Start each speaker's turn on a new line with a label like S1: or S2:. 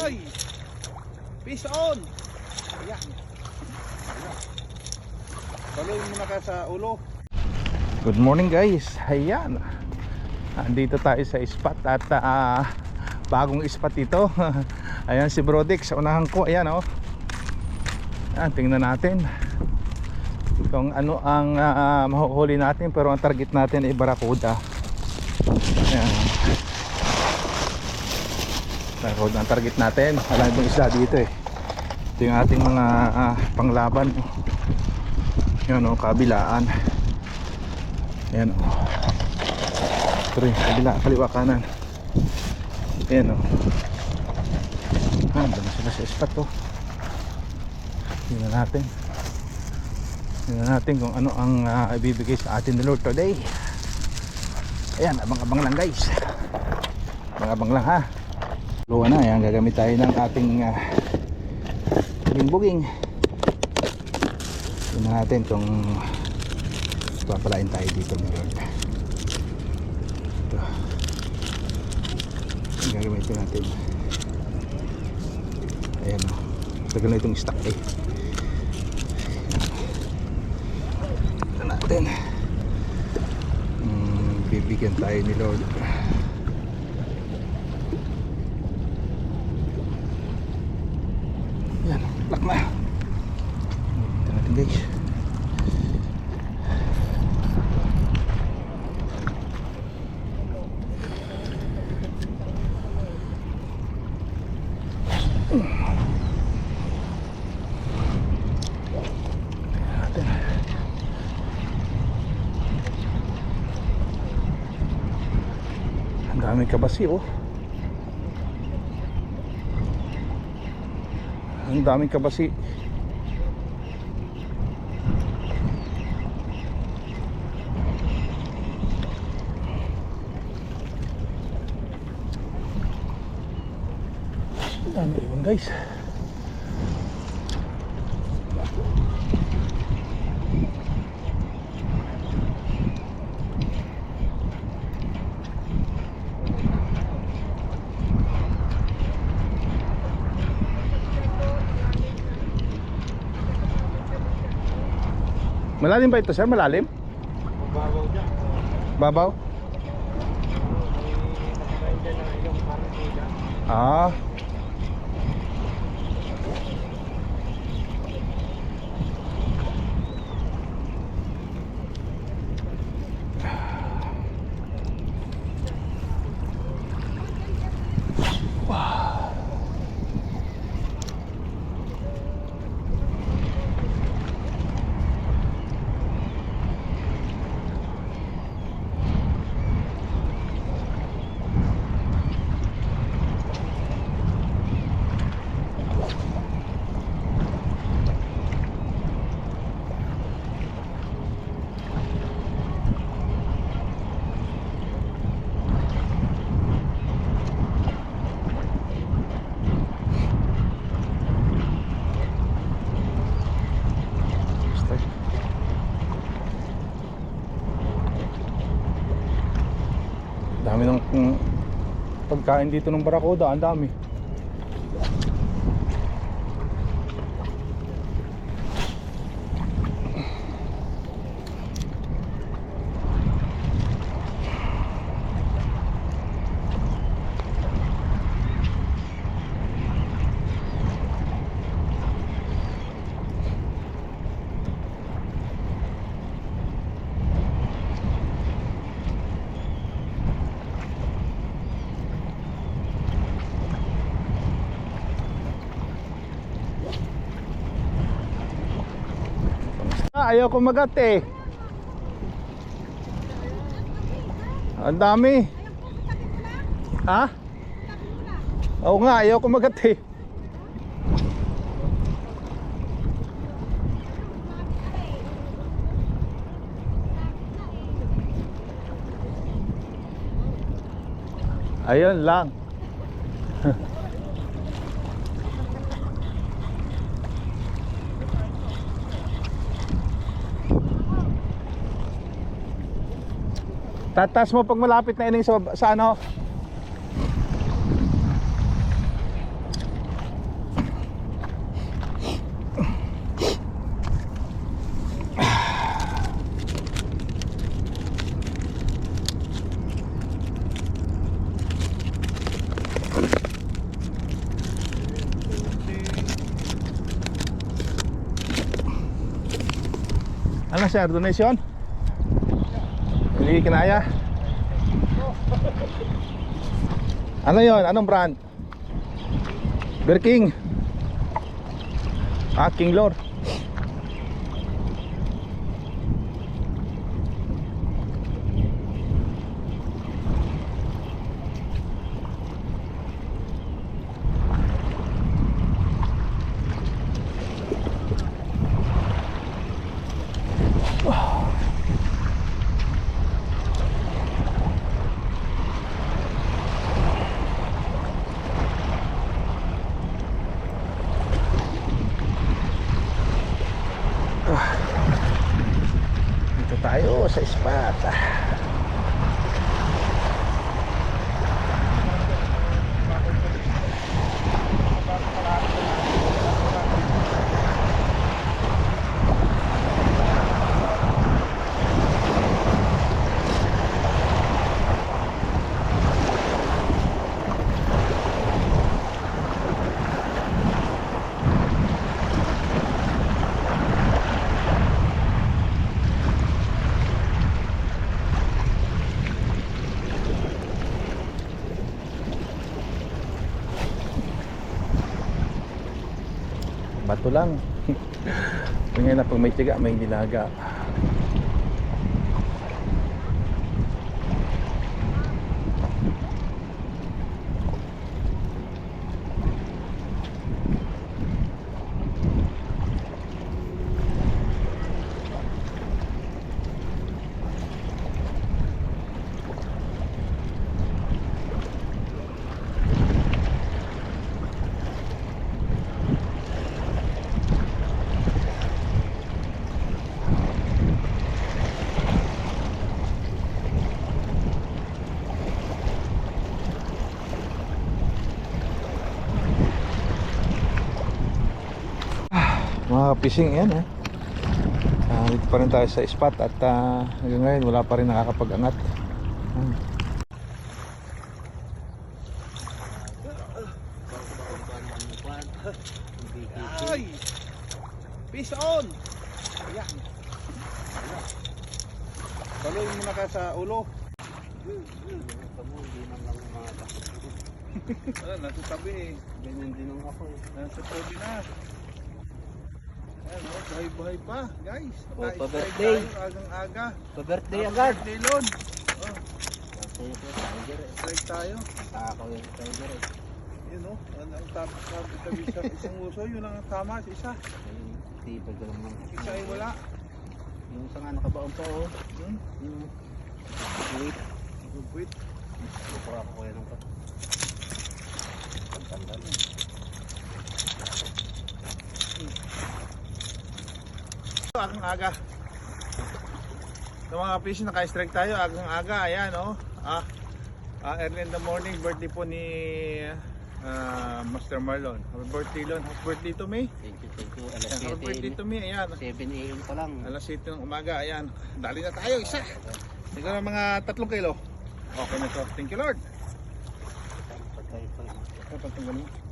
S1: Ay! Peace on! Ayan. Tuloy mo na ka sa ulo. Good morning guys. Ayan. Andito tayo sa spot at ah, bagong spot ito. Ayan si Brodex unahan ko. Ayan oh. Tingnan natin. Kung ano ang ah, mahuhuli natin pero ang target natin ay Barracuda. Barracuda ang target natin. Wala ibang isda dito eh. Ito yung ating mga ah, panglaban. Yan o, kabilaan. Yan o. Ito rin, kabila, kaliwa kanan. Yan o. Ah, dami sila sa spot to. Tingnan natin. Tingnan natin kung ano ang ah, ibibigay sa atin ni Lord today. Ayan, abang-abang lang guys. Abang-abang lang ha. Luwa na, ayan, gagamit tayo ng ating uh, buging Tingnan natin kung papalain tayo dito ni Lord. Ito. Gagamitin natin. Ayan o. Tagal na itong stock eh. Ito natin. Hmm, bibigyan tayo ni Lord. Yan, lock na. Ito natin guys. Natin. Ang dami kabasi oh. Ang daming kabasi. Ang dami guys. Malalim ba ito sir? Malalim?
S2: Babaw dyan.
S1: Babaw? Ah. Dami ng mm, pagkain dito ng Barracuda, ang dami. Ah, ayaw ko magat eh. Ang dami. Ha? Oo nga, ayaw ko magat eh. Ayun lang. Tatas mo pag malapit na ining sa, sa ano.
S3: Ano sir, donation? Hindi kinaya? Ano yon? Anong brand? Bear King. Ah, King Lord. Dito tayo sa spot. Bato lang. Ngayon na pag may tiga, may nilaga. Mga fishing yan eh. Ah, dito pa rin tayo sa spot at ah, hanggang ngayon wala pa rin nakakapag-angat. Ah.
S1: Ay! Peace on! Ayan. Baloy mo na ka sa ulo. Nasa tabi eh.
S4: Ganyan din ang ako.
S1: Nasa tabi na. Oh, buhay-buhay pa, guys.
S4: Oh, pa-birthday.
S1: Agang-aga.
S4: Pa-birthday agad.
S1: birthday, Lon. Oh,
S4: tiger eh.
S1: strike tayo.
S4: Ako yung tiger eh.
S1: Yun oh, ang, tabi sa isang uso, yun ang tama sa isa.
S4: Tipag ko lang naman.
S1: Isa ay wala.
S4: Yung isa nga nakabaon pa oh.
S1: Hmm?
S4: Yung wait.
S1: Gupit.
S4: Ito ako kuya ng pat. Pagtanda na.
S1: Agang aga. Sa mga fishing, naka-strike tayo. Agang aga, ayan oh. Ah, ah, early in the morning, birthday po ni ah, Master Marlon. Happy birthday, Lon. Happy birthday to me.
S4: Thank you, thank you. Alas
S1: Ayan, happy birthday
S4: 7
S1: to me. Ayan.
S4: 7 a.m. pa lang.
S1: Alas 7 ng umaga, ayan. Dali na tayo, isa. Siguro mga tatlong kilo. Okay na to. Thank you, Lord.
S4: Pagkain pa lang.
S1: Kapag tanggalin mo.